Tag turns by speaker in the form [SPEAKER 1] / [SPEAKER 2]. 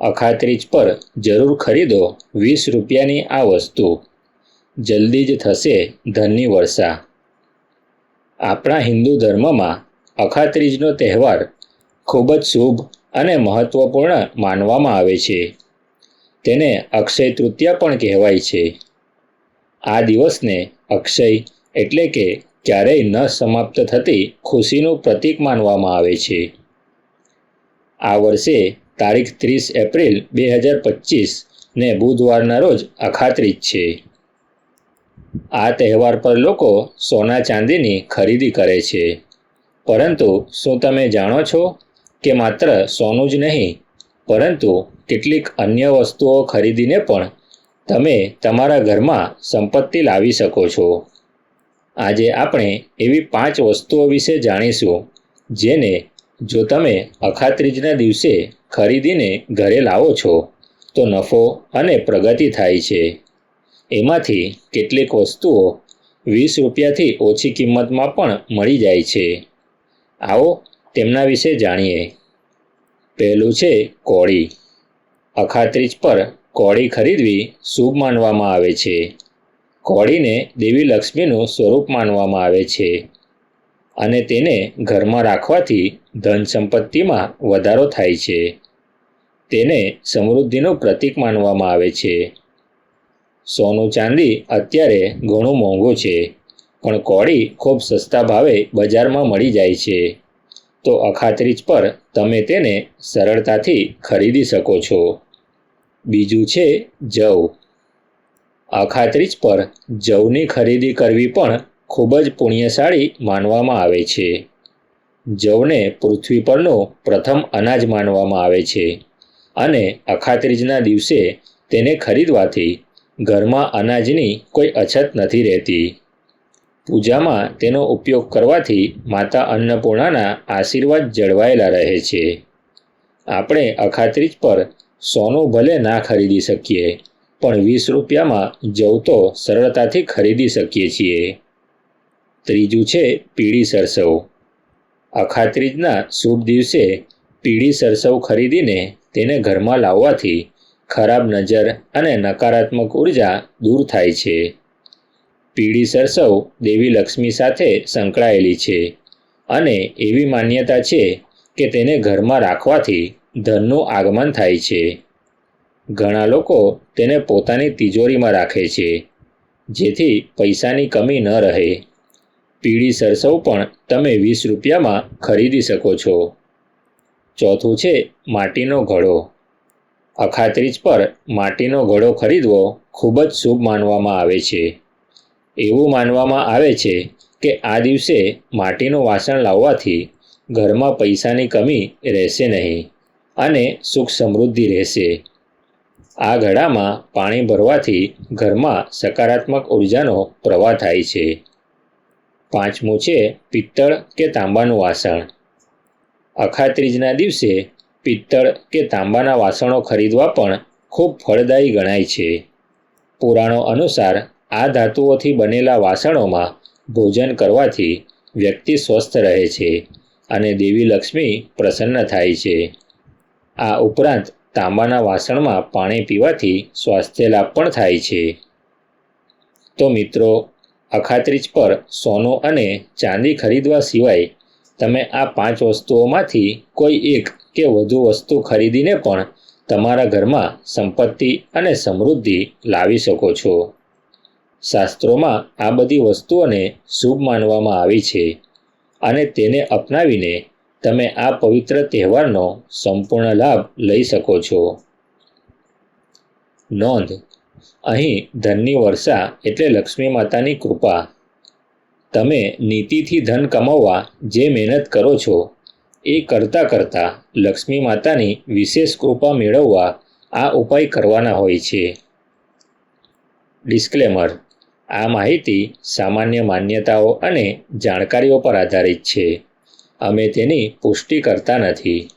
[SPEAKER 1] અખાત્રીજ પર જરૂર ખરીદો વીસ રૂપિયાની આ વસ્તુ. જલ્દી જ થશે ધનની વર્ષા. આપણા હિન્દુ ધર્મમાં અખાત્રીજનો તહેવાર ખૂબ જ શુભ અને મહત્વપૂર્ણ માનવામાં આવે છે. તેને અક્ષય તૃતીયા પણ કહેવાય છે. આ દિવસને અક્ષય એટલે કે ક્યારેય ન સમાપ્ત થતી ખુશીનું પ્રતીક માનવામાં આવે છે. આ વર્ષે તારીખ ત્રીસ એપ્રિલ બે હજાર પચીસ ને બુધવારના રોજ અખાત્રીજ છે. આ તહેવાર પર લોકો સોના ચાંદીની ખરીદી કરે છે. પરંતુ શું તમે જાણો છો કે માત્ર સોનું જ નહીં, પરંતુ કેટલીક અન્ય વસ્તુઓ ખરીદીને પણ તમે તમારા ઘરમાં સંપત્તિ લાવી શકો છો. આજે આપણે એવી પાંચ વસ્તુઓ વિશે જાણીશું, જેને જો તમે અખાત્રીજના દિવસે ખરીદીને ઘરે લાવો છો, તો નફો અને પ્રગતિ થાય છે. એમાંથી કેટલીક વસ્તુઓ વીસ રૂપિયાથી ઓછી કિંમતમાં પણ મળી જાય છે. આવો તેમના વિશે જાણીએ. પહેલું છે કોળી. અખાત્રીજ પર કોળી ખરીદવી શુભ માનવામાં આવે છે. કોળીને દેવી લક્ષ્મીનું સ્વરૂપ માનવામાં આવે છે. અને તેને ઘરમાં રાખવાથી ધન સંપત્તિમાં વધારો થાય છે. તેને સમૃદ્ધિનું પ્રતીક માનવામાં આવે છે. સોનું ચાંદી અત્યારે ઘણું મોંઘું છે, પણ કોળી ખૂબ સસ્તા ભાવે બજારમાં મળી જાય છે. તો અખાત્રીજ પર તમે તેને સરળતાથી ખરીદી શકો છો. બીજું છે જવ. અખાત્રીજ પર જવની ખરીદી કરવી પણ ખૂબ જ પુણ્યશાળી માનવામાં આવે છે. જવને પૃથ્વી પરનો પ્રથમ અનાજ માનવામાં આવે છે અને અખાત્રીજના દિવસે તેને ખરીદવાથી ઘરમાં અનાજની કોઈ અછત નથી રહેતી. પૂજામાં તેનો ઉપયોગ કરવાથી માતા અન્નપૂર્ણાના આશીર્વાદ જળવાયેલા રહે છે. આપણે અખાત્રીજ પર સોનું ભલે ના ખરીદી શકીએ, પણ વીસ રૂપિયામાં જવ તો સરળતાથી ખરીદી શકીએ છીએ. ત્રીજું છે પીળી સરસવ. અખાત્રીજના શુભ દિવસે પીળી સરસવ ખરીદીને તેને ઘરમાં લાવવાથી ખરાબ નજર અને નકારાત્મક ઊર્જા દૂર થાય છે. પીળી સરસવ દેવી લક્ષ્મી સાથે સંકળાયેલી છે અને એવી માન્યતા છે કે તેને ઘરમાં રાખવાથી ધનનું આગમન થાય છે. ઘણા લોકો તેને પોતાની તિજોરીમાં રાખે છે, જેથી પૈસાની કમી ન રહે. પીળી સરસવ પણ તમે વીસ રૂપિયામાં ખરીદી શકો છો. ચોથું છે માટીનો ઘડો. અખાત્રીજ પર માટીનો ઘડો ખરીદવો ખૂબ જ શુભ માનવામાં આવે છે. એવું માનવામાં આવે છે કે આ દિવસે માટીનું વાસણ લાવવાથી ઘરમાં પૈસાની કમી રહેશે નહીં અને સુખ સમૃદ્ધિ રહેશે. આ ઘડામાં પાણી ભરવાથી ઘરમાં સકારાત્મક ઉર્જાનો પ્રવાહ થાય છે. પાંચમું છે પિત્તળ કે તાંબાનું વાસણ. અખાત્રીજના દિવસે પિત્તળ કે તાંબાના વાસણો ખરીદવા પણ ખૂબ ફળદાયી ગણાય છે. પુરાણો અનુસાર આ ધાતુઓથી બનેલા વાસણોમાં ભોજન કરવાથી વ્યક્તિ સ્વસ્થ રહે છે અને દેવી લક્ષ્મી પ્રસન્ન થાય છે. આ ઉપરાંત તાંબાના વાસણમાં પાણી પીવાથી સ્વાસ્થ્ય લાભ પણ થાય છે. તો મિત્રો અખાત્રીજ પર સોનું અને ચાંદી ખરીદવા સિવાય તમે આ પાંચ વસ્તુઓમાંથી કોઈ એક કે વધુ વસ્તુ ખરીદીને પણ તમારા ઘરમાં સંપત્તિ અને સમૃદ્ધિ લાવી શકો છો. શાસ્ત્રોમાં આ બધી વસ્તુઓને શુભ માનવામાં આવી છે અને તેને અપનાવીને તમે આ પવિત્ર તહેવારનો સંપૂર્ણ લાભ લઈ શકો છો. નોંધ અહીં ધનની વર્ષા એટલે લક્ષ્મી માતાની કૃપા. તમે નીતિથી ધન કમાવવા જે મહેનત કરો છો, એ કરતાં કરતાં લક્ષ્મી માતાની વિશેષ કૃપા મેળવવા આ ઉપાય કરવાના હોય છે. ડિસ્ક્લેમર, આ માહિતી સામાન્ય માન્યતાઓ અને જાણકારીઓ પર આધારિત છે. અમે તેની પુષ્ટિ કરતા નથી.